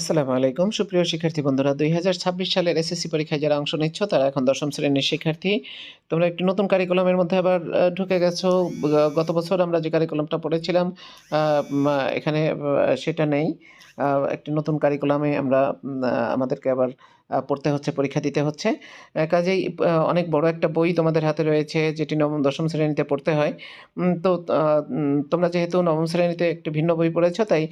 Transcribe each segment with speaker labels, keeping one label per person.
Speaker 1: আসসালামু আলাইকুম। সুপ্রিয় শিক্ষার্থী বন্ধুরা, দুই হাজার ছাব্বিশ সালের এসএসসি পরীক্ষায় যারা অংশ নিচ্ছ, তারা এখন দশম শ্রেণির শিক্ষার্থী। তোমরা একটি নতুন কারিকুলামের মধ্যে আবার ঢুকে গেছো। গত বছর আমরা যে কারিকুলামটা পড়েছিলাম এখানে সেটা নেই। একটি নতুন কারিকুলামে আমরা আমাদেরকে আবার পড়তে হচ্ছে, পরীক্ষা দিতে হচ্ছে। কাজেই অনেক বড় একটা বই তোমাদের হাতে রয়েছে, যেটি নবম, দশম শ্রেণীতে পড়তে হয়। তো তোমরা যেহেতু নবম শ্রেণীতে একটি ভিন্ন বই পড়েছ, তাই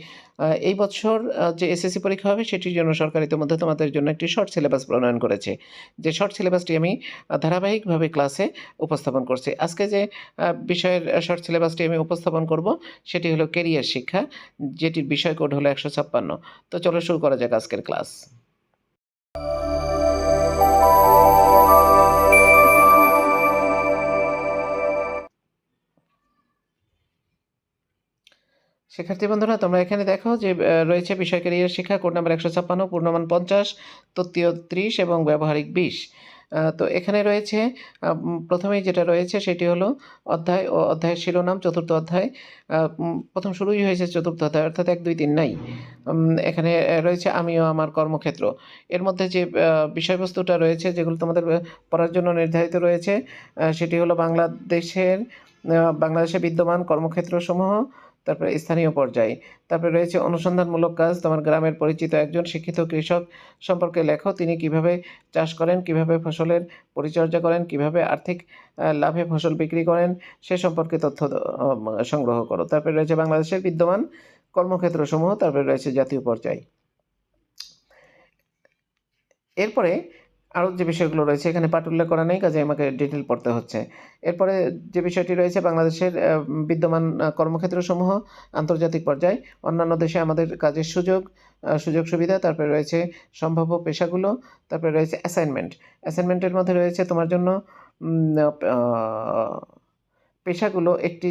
Speaker 1: এই বছর যে এসএসসি পরীক্ষা হবে, সেটির জন্য সরকার ইতিমধ্যে তোমাদের জন্য একটি শর্ট সিলেবাস প্রণয়ন করেছে। যে শর্ট সিলেবাসটি আমি ধারাবাহিকভাবে ক্লাসে উপস্থাপন করছি। আজকে যে বিষয়ের শর্ট সিলেবাসটি আমি উপস্থাপন করব, সেটি হলো কেরিয়ার শিক্ষা, যেটির বিষয় কোড হলো একশো ছাপ্পান্ন। তো চলো শুরু করা যাক আজকের ক্লাস শিক্ষার্থী বন্ধুরা, তোমরা এখানে দেখো যে রয়েছে বিষয় ক্যারিয়ার শিক্ষা কোড নাম্বার একশো ছাপ্পান্ন, পূর্ণমান পঞ্চাশ তত্ত্বীয় ত্রিশ এবং ব্যবহারিক বিশ। তো এখানে রয়েছে প্রথমেই যেটা রয়েছে সেটি হলো অধ্যায় ও অধ্যায়ের শিরোনাম, চতুর্থ অধ্যায়। প্রথম শুরুই হয়েছে চতুর্থ অধ্যায়, অর্থাৎ এক, দুই, তিন নাই। এখানে রয়েছে আমিও আমার কর্মক্ষেত্র। এর মধ্যে যে বিষয়বস্তুটা রয়েছে যেগুলো তোমাদের পড়ার জন্য নির্ধারিত রয়েছে সেটি হলো বাংলাদেশের বাংলাদেশে বিদ্যমান কর্মক্ষেত্রসমূহ তারপরে স্থানীয় পর্যায়ে। তারপরে রয়েছে অনুসন্ধানমূলক কাজ। তোমার গ্রামের পরিচিত একজন শিক্ষিত কৃষক সম্পর্কে লেখো। তিনি কীভাবে চাষ করেন, কীভাবে ফসলের পরিচর্যা করেন, কীভাবে আর্থিক লাভে ফসল বিক্রি করেন, সে সম্পর্কে তথ্য সংগ্রহ করো। তারপরে রয়েছে বাংলাদেশের বিদ্যমান কর্মক্ষেত্রসমূহ। তারপরে রয়েছে জাতীয় পর্যায়। এরপরে আরও যে বিষয়গুলো রয়েছে, এখানে পাঠ উল্লেখ করা নেই কাজে আমাকে ডিটেল পড়তে হচ্ছে। এরপরে যে বিষয়টি রয়েছে, বাংলাদেশের বিদ্যমান কর্মক্ষেত্রসমূহ আন্তর্জাতিক পর্যায়ে, অন্যান্য দেশে আমাদের কাজের সুযোগ সুযোগ সুবিধা, তারপরে রয়েছে সম্ভাব্য পেশাগুলো, তারপরে রয়েছে অ্যাসাইনমেন্ট অ্যাসাইনমেন্টের মধ্যে রয়েছে তোমার জন্য পেশাগুলো একটি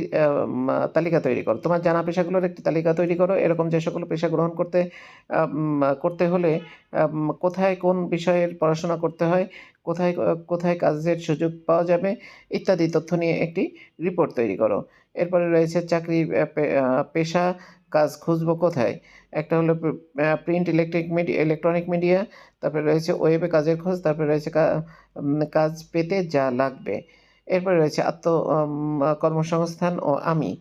Speaker 1: তালিকা তৈরি করো। তোমার জানা পেশাগুলোর একটি তালিকা তৈরি করো। এরকম যে সকল পেশা গ্রহণ করতে করতে হলে কোথায় কোন বিষয়ের পড়াশোনা করতে হয়, কোথায় কোথায় কাজের সুযোগ পাওয়া যাবে, ইত্যাদি তথ্য নিয়ে একটি রিপোর্ট তৈরি করো। এরপরে রয়েছে চাকরি পেশা, কাজ খুঁজবো কোথায়? একটা হলো print, electric media electronic media, তারপরে রয়েছে ওয়েবে কাজের খোঁজ, তারপরে রয়েছে কাজ পেতে যা লাগবে। এরপরে রয়েছে আত্ম কর্মসংস্থান ও আমি।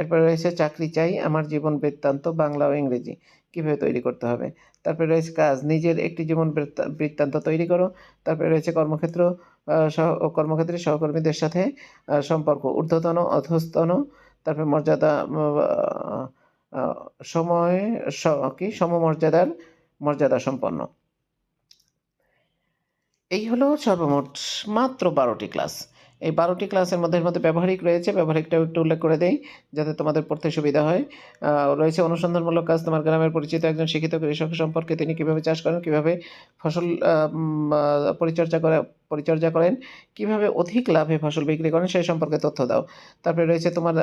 Speaker 1: এরপরে রয়েছে চাকরি চাই, আমার জীবন বৃত্তান্ত, বাংলা ও ইংরেজি, কীভাবে তৈরি করতে হবে? তারপরে রয়েছে কাজ, নিজের একটি জীবন বৃত্তান্ত তৈরি করো। তারপরে রয়েছে কর্মক্ষেত্র সহ কর্মক্ষেত্রে সহকর্মীদের সাথে সম্পর্ক, ঊর্ধ্বতন, অধস্তন, তারপরে মর্যাদা সময় কি? সমমর্যাদার মর্যাদা সম্পন্ন। এই হলো সর্বমোট মাত্র বারোটি ক্লাস। এই বারোটি ক্লাসের মধ্যে মধ্যে ব্যবহারিক রয়েছে ব্যবহারিকটাও একটু উল্লেখ করে দেই, যাতে তোমাদের পড়তে সুবিধা হয়। রয়েছে অনুসন্ধানমূলক কাজ, তোমার গ্রামের পরিচিত একজন শিক্ষিত কৃষক সম্পর্কে তিনি কীভাবে চাষ করেন, কীভাবে ফসল পরিচর্যা করে পরিচর্যা করেন, কীভাবে অধিক লাভে ফসল বিক্রি করেন সেই সম্পর্কে তথ্য দাও। তারপরে রয়েছে তোমার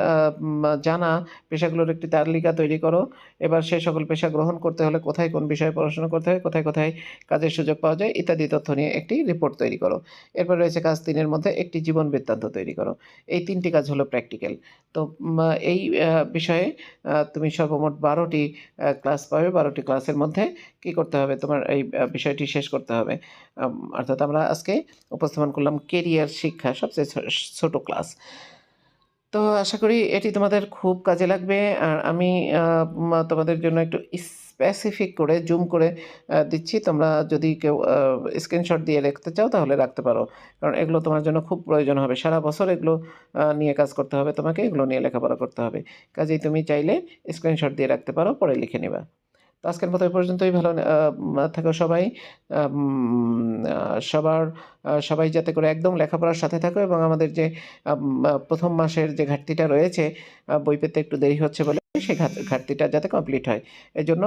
Speaker 1: জানা, পেশাগুলোর একটি তালিকা তৈরি করো। এবার সেই সকল পেশা গ্রহণ করতে হলে কোথায় কোন বিষয়ে পড়াশোনা করতে হয়, কোথায় কোথায় কাজের সুযোগ পাওয়া যায় ইত্যাদি তথ্য নিয়ে একটি রিপোর্ট তৈরি করো। এরপর রয়েছে কাজ তিনের মধ্যে একটি জীবন বৃত্তান্ত তৈরি করো। এই তিনটি কাজ হলো প্র্যাকটিক্যাল তো এই বিষয়ে তুমি সর্বমোট বারোটি ক্লাস পাবে। বারোটি ক্লাসের মধ্যে কি করতে হবে? তোমার এই বিষয়টি শেষ করতে হবে। অর্থাৎ আমরা আজকে উপস্থাপন করলাম কেরিয়ার শিক্ষা, সবচেয়ে ছোট ক্লাস তো আশা করি এটি তোমাদের খুব কাজে লাগবে। আর আমি তোমাদের জন্য একটু স্পেসিফিক করে জুম করে দিচ্ছি। তোমরা যদি কেউ স্ক্রিনশট দিয়ে রাখতে চাও, তাহলে রাখতে পারো। কারণ এগুলো তোমার জন্য খুব প্রয়োজন হবে। সারা বছর এগুলো নিয়ে কাজ করতে হবে তোমাকে, এগুলো নিয়ে লেখাপড়া করতে হবে। কাজেই তুমি চাইলে স্ক্রিনশট দিয়ে রাখতে পারো, পরে লিখে নেবা। তো আজকের মতো এই পর্যন্তই। ভালো থাকো সবাই। সবার সবাই যাতে করে একদম লেখাপড়ার সাথে থাকো এবং আমাদের যে প্রথম মাসের যে ঘাটতিটা রয়েছে বই পেতে একটু দেরি হচ্ছে বলে সেই ঘাটতিটা যাতে কমপ্লিট হয়। এই জন্য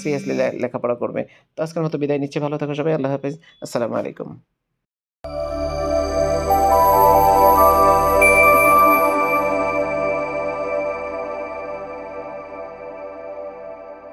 Speaker 1: সিরিয়াসলি লেখাপড়া করবে। তো আজকের মতো বিদায় নিচ্ছে। ভালো থাকো সবাই। আল্লাহ হাফিজ। আসসালামু আলাইকুম।